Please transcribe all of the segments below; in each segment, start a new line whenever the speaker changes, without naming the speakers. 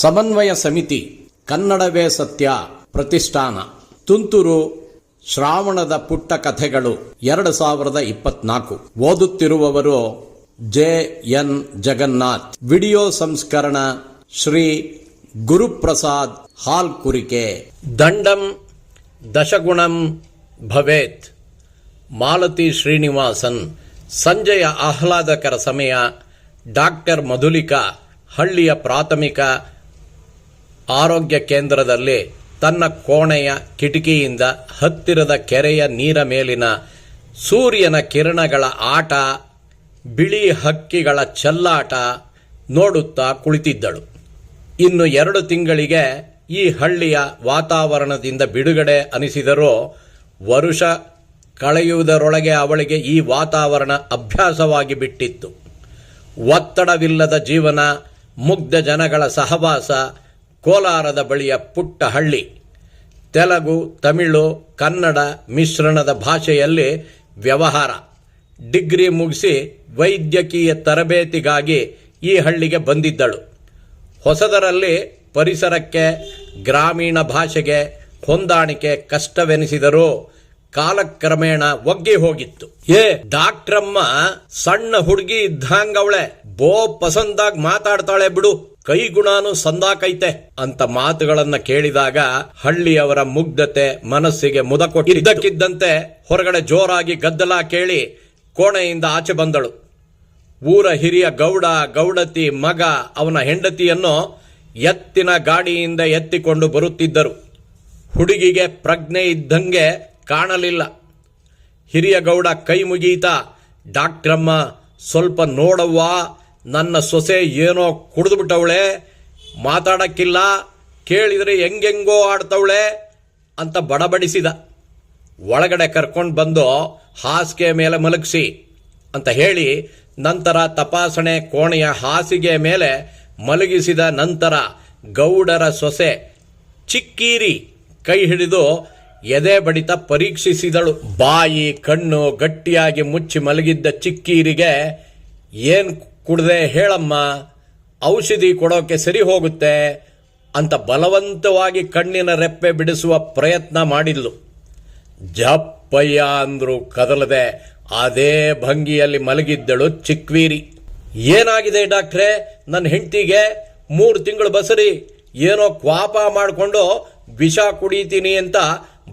ಸಮನ್ವಯ ಸಮಿತಿ ಕನ್ನಡವೇ ಸತ್ಯ ಪ್ರತಿಷ್ಠಾನ. ತುಂತುರು ಶ್ರಾವಣದ ಪುಟ್ಟ ಕಥೆಗಳು ಎರಡು ಸಾವಿರದ ಇಪ್ಪತ್ನಾಲ್ಕು. ಓದುತ್ತಿರುವವರು ಜೆ ಎನ್ ಜಗನ್ನಾಥ್. ವಿಡಿಯೋ ಸಂಸ್ಕರಣ ಶ್ರೀ ಗುರುಪ್ರಸಾದ್ ಹಾಲ್ ಕುರಿಕೆ ದಂಡಂ ದಶಗುಣಂ ಭವೇತ್. ಮಾಲತಿ ಶ್ರೀನಿವಾಸನ್. ಸಂಜೆಯ ಆಹ್ಲಾದಕರ ಸಮಯ ಡಾಕ್ಟರ್ ಮಧುಲಿಕಾ ಹಳ್ಳಿಯ ಪ್ರಾಥಮಿಕ ಆರೋಗ್ಯ ಕೇಂದ್ರದಲ್ಲಿ ತನ್ನ ಕೋಣೆಯ ಕಿಟಕಿಯಿಂದ ಹತ್ತಿರದ ಕೆರೆಯ ನೀರ ಮೇಲಿನ ಸೂರ್ಯನ ಕಿರಣಗಳ ಆಟ, ಬಿಳಿ ಹಕ್ಕಿಗಳ ಚೆಲ್ಲಾಟ ನೋಡುತ್ತಾ ಕುಳಿತಿದ್ದಳು. ಇನ್ನು ಎರಡು ತಿಂಗಳಿಗೆ ಈ ಹಳ್ಳಿಯ ವಾತಾವರಣದಿಂದ ಬಿಡುಗಡೆ ಅನಿಸಿದರೂ ವರುಷ ಕಳೆಯುವುದರೊಳಗೆ ಅವಳಿಗೆ ಈ ವಾತಾವರಣ ಅಭ್ಯಾಸವಾಗಿ ಬಿಟ್ಟಿತ್ತು. ಒತ್ತಡವಿಲ್ಲದ ಜೀವನ, ಮುಗ್ಧ ಜನಗಳ ಸಹವಾಸ ಕೋಲಾರದ ಬಳಿಯ ಪುಟ್ಟ ಹಳ್ಳಿ ತೆಲುಗು, ತಮಿಳು, ಕನ್ನಡ ಮಿಶ್ರಣದ ಭಾಷೆಯಲ್ಲಿ ವ್ಯವಹಾರ. ಡಿಗ್ರಿ ಮುಗಿಸಿ ವೈದ್ಯಕೀಯ ತರಬೇತಿಗಾಗಿ ಈ ಹಳ್ಳಿಗೆ ಬಂದಿದ್ದಳು. ಹೊಸದರಲ್ಲಿ ಪರಿಸರಕ್ಕೆ, ಗ್ರಾಮೀಣ ಭಾಷೆಗೆ ಹೊಂದಾಣಿಕೆ ಕಷ್ಟವೆನಿಸಿದರೂ ಕಾಲಕ್ರಮೇಣ ಒಗ್ಗಿ ಹೋಗಿತ್ತು. ಏ, ಡಾಕ್ಟ್ರಮ್ಮ, ಸಣ್ಣ ಹುಡುಗಿ ಇದ್ದಂಗವಳೆ, ಬೋ ಪಸಂದಾಗ್ ಮಾತಾಡ್ತಾಳೆ ಬಿಡು. ಕೈ ಗುಣಾನು ಸಂದಾಕೈತೆ ಅಂತ ಮಾತುಗಳನ್ನ ಕೇಳಿದಾಗ ಹಳ್ಳಿಯವರ ಮುಗ್ಧತೆ ಮನಸ್ಸಿಗೆ ಮುದ ಹೊರಗಡೆ ಜೋರಾಗಿ ಗದ್ದಲ ಕೇಳಿ ಕೋಣೆಯಿಂದ ಆಚೆ ಬಂದಳು. ಊರ ಹಿರಿಯ ಗೌಡ, ಗೌಡತಿ, ಮಗ ಅವನ ಹೆಂಡತಿಯನ್ನು ಎತ್ತಿನ ಗಾಡಿಯಿಂದ ಎತ್ತಿಕೊಂಡು ಬರುತ್ತಿದ್ದರು. ಹುಡುಗಿಗೆ ಪ್ರಜ್ಞೆ ಇದ್ದಂಗೆ ಕಾಣಲಿಲ್ಲ. ಹಿರಿಯ ಗೌಡ ಕೈ ಮುಗೀತಾ ಡಾಕ್ಟ್ರಮ್ಮ, ಸ್ವಲ್ಪ ನೋಡವ್ವ ನನ್ನ ಸೊಸೆ ಏನೋ ಕುಡಿದು ಬಿಟ್ಟವಳೆ ಮಾತಾಡಕ್ಕಿಲ್ಲ, ಕೇಳಿದರೆ ಹೆಂಗೆಂಗೋ ಆಡ್ತವಳೆ ಅಂತ ಬಡಬಡಿಸಿದ. ಒಳಗಡೆ ಕರ್ಕೊಂಡು ಬಂದು ಹಾಸಿಗೆ ಮೇಲೆ ಮಲಗಿಸಿ ಅಂತ ಹೇಳಿ ನಂತರ ತಪಾಸಣೆ ಕೋಣೆಯ ಹಾಸಿಗೆ ಮೇಲೆ ಮಲಗಿಸಿದ ನಂತರ ಗೌಡರ ಸೊಸೆ ಚಿಕ್ಕೀರಿ ಕೈ ಹಿಡಿದು ಎದೆ ಬಡಿತ ಪರೀಕ್ಷಿಸಿದಳು. ಬಾಯಿ ಕಣ್ಣು ಗಟ್ಟಿಯಾಗಿ ಮುಚ್ಚಿ ಮಲಗಿದ್ದ ಚಿಕ್ಕೀರಿಗೆ ಏನ್ ಕುಡ್ದೆ ಹೇಳಮ್ಮ, ಔಷಧಿ ಕೊಡೋಕೆ ಸರಿ ಹೋಗುತ್ತೆ ಅಂತ ಬಲವಂತವಾಗಿ ಕಣ್ಣಿನ ರೆಪ್ಪೆ ಬಿಡಿಸುವ ಪ್ರಯತ್ನ ಮಾಡಿದ್ಲು. ಜಪ್ಪಯ್ಯ ಅಂದ್ರು ಕದಲದೆ ಅದೇ ಭಂಗಿಯಲ್ಲಿ ಮಲಗಿದ್ದಳು ಚಿಕ್ವೀರಿ. ಏನಾಗಿದೆ ಡಾಕ್ಟ್ರೆ? ನನ್ನ ಹೆಂಡತಿಗೆ ಮೂರು ತಿಂಗಳು ಬಸರಿ, ಏನೋ ಕ್ವಾಪ ಮಾಡಿಕೊಂಡು ವಿಷ ಕುಡಿತೀನಿ ಅಂತ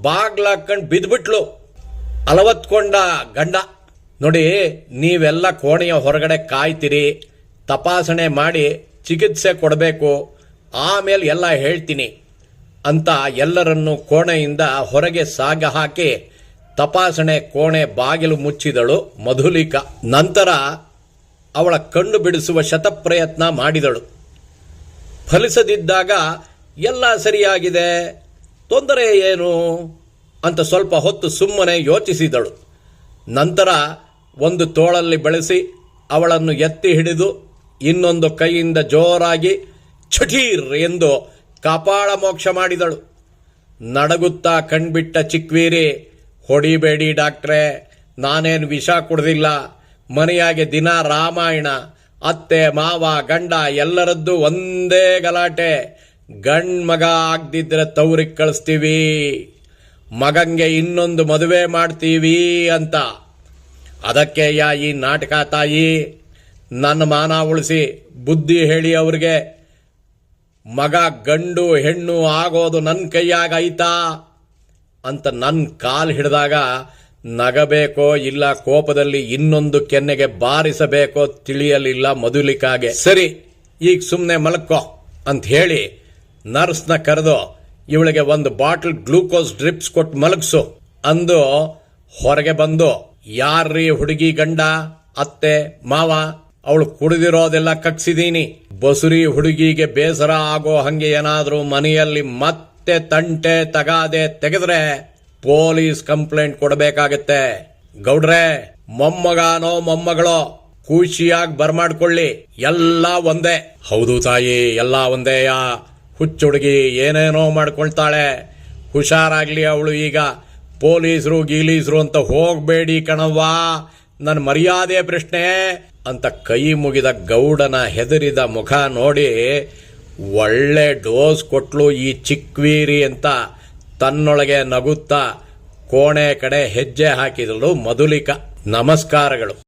ಬಾಗ್ಲಾಕೊಂಡು ಬಿದ್ಬಿಟ್ಲು. ಅಲವತ್ಕೊಂಡ ಗಂಡ. ನೋಡಿ, ನೀವೆಲ್ಲ ಕೋಣೆಯ ಹೊರಗಡೆ ಕಾಯ್ತೀರಿ, ತಪಾಸಣೆ ಮಾಡಿ ಚಿಕಿತ್ಸೆ ಕೊಡಬೇಕು, ಆಮೇಲೆ ಎಲ್ಲ ಹೇಳ್ತೀನಿ ಅಂತ ಎಲ್ಲರನ್ನು ಕೋಣೆಯಿಂದ ಹೊರಗೆ ಸಾಗ ಹಾಕಿ ತಪಾಸಣೆ ಕೋಣೆ ಬಾಗಿಲು ಮುಚ್ಚಿದಳು ಮಧುಲಿಕ. ನಂತರ ಅವಳ ಕಣ್ಣು ಬಿಡಿಸುವ ಶತಪ್ರಯತ್ನ ಮಾಡಿದಳು. ಫಲಿಸದಿದ್ದಾಗ, ಎಲ್ಲ ಸರಿಯಾಗಿದೆ, ತೊಂದರೆ ಏನು? ಅಂತ ಸ್ವಲ್ಪ ಹೊತ್ತು ಸುಮ್ಮನೆ ಯೋಚಿಸಿದಳು. ನಂತರ ಒಂದು ತೋಳಲ್ಲಿ ಬಳಸಿ ಅವಳನ್ನು ಎತ್ತಿ ಹಿಡಿದು ಇನ್ನೊಂದು ಕೈಯಿಂದ ಜೋರಾಗಿ ಛಟೀರ್ ಎಂದು ಕಪಾಳ ಮೋಕ್ಷ ಮಾಡಿದಳು. ನಡಗುತ್ತಾ ಕಣ್ಬಿಟ್ಟ ಚಿಕ್ವೀರಿ, ಹೊಡಿಬೇಡಿ ಡಾಕ್ಟ್ರೇ, ನಾನೇನು ವಿಷ ಕುಡ್ದಿಲ್ಲ. ಮನೆಯಾಗೆ ದಿನ ರಾಮಾಯಣ, ಅತ್ತೆ, ಮಾವ, ಗಂಡ ಎಲ್ಲರದ್ದು ಒಂದೇ ಗಲಾಟೆ. ಗಂಡ್ ಮಗ ಆಗ್ದಿದ್ರೆ ತವ್ರಿಗೆ ಕಳಿಸ್ತೀವಿ. ಮಗಂಗೆ ಇನ್ನೊಂದು ಮದುವೆ ಮಾಡ್ತೀವಿ ಅಂತ ಅದಕ್ಕೆ ಯಾ ಈ ನಾಟಕ ತಾಯಿ ನನ್ನ ಮಾನ ಉಳಿಸಿ ಬುದ್ಧಿ ಹೇಳಿ ಅವ್ರಿಗೆ, ಮಗ ಗಂಡು ಹೆಣ್ಣು ಆಗೋದು ನನ್ನ ಕೈಯಾಗೈತಾ ಅಂತ ನನ್ನ ಕಾಲು ಹಿಡಿದಾಗ ನಗಬೇಕೋ ಇಲ್ಲ ಕೋಪದಲ್ಲಿ ಇನ್ನೊಂದು ಕೆನ್ನೆಗೆ ಬಾರಿಸಬೇಕೋ ತಿಳಿಯಲಿಲ್ಲ ಮಧುಲಿಕಾಗೆ. ಸರಿ, ಈಗ ಸುಮ್ಮನೆ ಮಲಕ್ಕೋ ಅಂತ ಹೇಳಿ ನರ್ಸ್ನ ಕರೆದು ಇವಳಿಗೆ ಒಂದು ಬಾಟಲ್ ಗ್ಲೂಕೋಸ್ ಡ್ರಿಪ್ಸ್ ಕೊಟ್ಟು ಮಲಗಿಸು ಅಂದು ಹೊರಗೆ ಬಂದು ಯಾರ್ರೀ ಹುಡುಗಿ ಗಂಡ, ಅತ್ತೆ, ಮಾವ? ಅವಳು ಕುಡಿದಿರೋದೆಲ್ಲ ಕಕ್ಸಿದೀನಿ ಬಸುರಿ ಹುಡುಗಿಗೆ ಬೇಸರ ಆಗೋ ಹಂಗೆ ಏನಾದ್ರೂ ಮನೆಯಲ್ಲಿ ಮತ್ತೆ ತಂಟೆ ತಗಾದೆ ತೆಗೆದ್ರೆ ಪೊಲೀಸ್ ಕಂಪ್ಲೇಂಟ್ ಕೊಡಬೇಕಾಗತ್ತೆ. ಗೌಡ್ರೆ, ಮೊಮ್ಮಗನೋ ಮೊಮ್ಮಗಳೋ ಖುಷಿಯಾಗಿ ಬರ್ಮಾಡ್ಕೊಳ್ಳಿ. ಎಲ್ಲ ಒಂದೇ. ಹೌದು ತಾಯಿ, ಎಲ್ಲ ಒಂದೇಯಾ. ಹುಚ್ಚ ಹುಡುಗಿ ಏನೇನೋ ಮಾಡ್ಕೊಳ್ತಾಳೆ. ಹುಷಾರಾಗ್ಲಿ ಅವಳು ಈಗ. ಪೊಲೀಸರು ಗೀಲೀಸರು ಅಂತ ಹೋಗಬೇಡಿ ಕಣವ್ವ. ನನ್ನ ಮರ್ಯಾದೆ ಪ್ರಶ್ನೆ. ಅಂತ ಕೈ ಮುಗಿದ ಗೌಡನ ಹೆದರಿದ ಮುಖ ನೋಡಿ, ಒಳ್ಳೆ ಡೋಸ್ ಕೊಟ್ಲು ಈ ಚಿಕ್ವೀರಿ ಅಂತ ತನ್ನೊಳಗೆ ನಗುತ್ತಾ ಕೋಣೆ ಕಡೆ ಹೆಜ್ಜೆ ಹಾಕಿದಳು ಮಧುಲಿಕ. ನಮಸ್ಕಾರಗಳು.